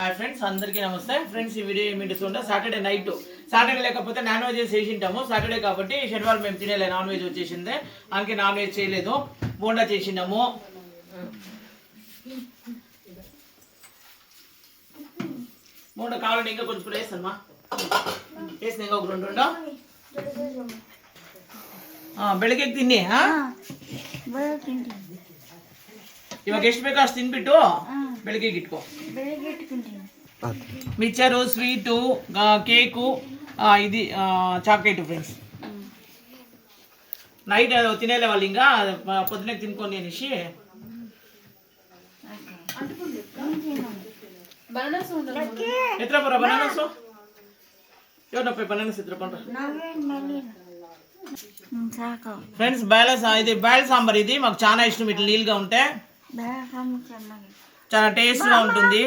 Hi friends అందరికీ నమస్తే friends ఈ వీడియో ఏమిటి చూడండి సాటర్డే నైట్ సాటర్డే లేకపోతే నాన్ వెజ్ చేసి ఉంటాము సాటర్డే కాబట్టి శనివారం మేము తినేలే నాన్ వెజ్ వచ్చేసిందే అందుకే నాన్ వెజ్ చేయలేదు బోండా చేసిండాము బోండా కావాలంటే ఇంకా కొంచెం కూడా వేస్తానమ్మా వేసిన ఇంకా ఒక రెండు ఉండో ಬೆಳಗ್ಗೆ ತಿನ್ನಿ ಹಾ ಇವಾಗ ಎಷ್ಟು ಬೇಕೋ ಅಷ್ಟು ತಿನ್ಬಿಟ್ಟು ಬೆಳಗ್ಗೆಗೆ ಇಟ್ಕೋ ಬೆಳಿಗ್ಗೆ ಇಟ್ಕೊಂತೀನಿ ಮಿಕ್ಚರು ಸ್ವೀಟು ಕೇಕು ఇది చాక్లెట్ ఫ్రెండ్స్ నైట్ తినేలే వాళ్ళు ఇంకా పొద్దునే తినుకొని అనేసి ఎత్ర పర బనానాస్ ఎవరు నొప్పి బనానాస్ ఎత్ర పండ్ర నావే మళ్ళీ సాకు ఫ్రెండ్స్ బ్యాలెన్స్ ఇది బ్యాల్ సాంబార్ ఇది మాకు చాలా ఇష్టం ఇట్లా నీళ్ళుగా ఉంటే బేగం చెన్నది చాలా టేస్ట్గా ఉంటుంది.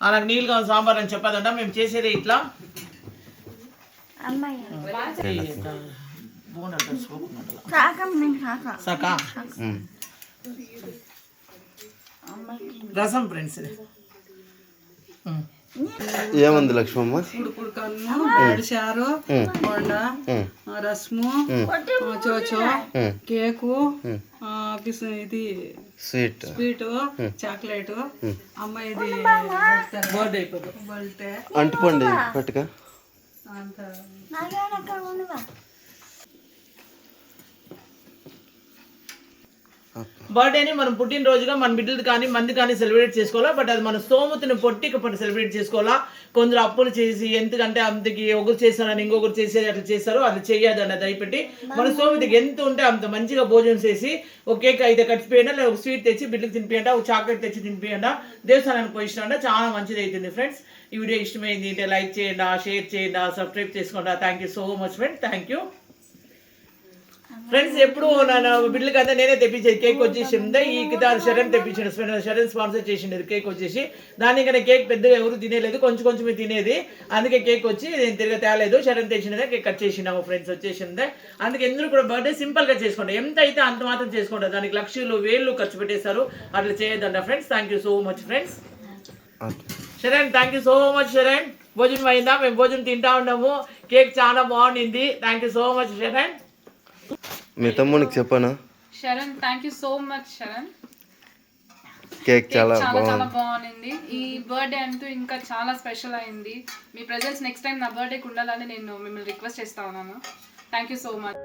అలా నీళ్ళుగా ఉన్న సాంబార్ అని చెప్పదంట మేము చేసేది ఇట్లా. సాకం నేను సాక? సకా అమ్మాయికి రసం ఫ్రెండ్స్. ఏముంది లక్ష్మమ్మ? బొండ ఆ, రసము చోచో కేకు పిస్ ఇది స్వీట్. Sweet chocolate. అమ్మ ఇది బర్త్డే అయిపోతుంది. బల్టే అంటుకోండి పట్టుక. బర్త్డేని మనం పుట్టినరోజుగా మన బిడ్డలు కానీ మంది కానీ సెలబ్రేట్ చేసుకోవాలా? బట్ అది మన స్తోమతని పొట్టి పట్టి సెలబ్రేట్ చేసుకోవాలా? కొందరు అప్పులు చేసి ఎంతకంటే అంతకి ఒకరు చేస్తారని ఇంకొకరు చేసేది అట్లా చేస్తారు అది చెయ్యదు అన్నది అయిపెట్టి మన స్తోమతకి ఎంత ఉంటే అంత మంచిగా భోజనం చేసి ఒక కేక్ అయితే కట్టిపోయండి లేదా ఒక స్వీట్ తెచ్చి బిడ్డలకు తినిపియండి ఒక చాక్లెట్ తెచ్చి తినిపియండి. దేవస్థానానికి పోయినా చాలా మంచిది అవుతుంది ఫ్రెండ్స్ ఈ వీడియో ఇష్టమైంది అంటే లైక్ చేయండి షేర్ చేయండి సబ్స్క్రైబ్ చేసుకోండి. Thank you so much friend thank you friends ఎప్పుడు నన్ను బిడ్డలకి అంతా నేనే తెప్పించేది. కేక్ వచ్చేసి ఉందే ఈ కింద శరణ్ తెప్పించాడు. శరణ్ స్పాన్సర్ చేసిండేది. కేక్ వచ్చేసి దాని ఇంకా కేక్ పెద్దగా ఎవరు తినేలేదు. కొంచెం కొంచెమే తినేది. అందుకే కేక్ వచ్చి నేను తిరిగి తేలేదు. శరణ్ తెచ్చినదే కేక్ కట్ చేసినాము ఫ్రెండ్స్ వచ్చేసిందే అందుకే ఎందుకు కూడా బర్త్డే సింపుల్గా చేసుకోండి ఎంత అయితే అంత మాత్రం చేసుకుంటారు దానికి లక్షలు వేలు ఖర్చు పెట్టేశారు. అట్లా చేయొద్దంట friends. Thank you so much friends Sharan thank you so much Sharan. భోజనం అయిందా? మేము భోజనం తింటా ఉన్నాము. కేక్ చాలా బాగుండింది. Thank you so much Sharan. మీ తమ్మునికి చెప్పాను? Sharan thank you so much Sharan. Cake చాలా చాలా బాగుంది. ఈ బర్త్డే అంటూ ఇంకా చాలా స్పెషల్ అయింది. మీ ప్రెజెన్స్ నెక్స్ట్ టైం నా బర్త్డేకి ఉండాలని నేను మిమ్మల్ని రిక్వెస్ట్ చేస్తా ఉన్నాను. Thank you so much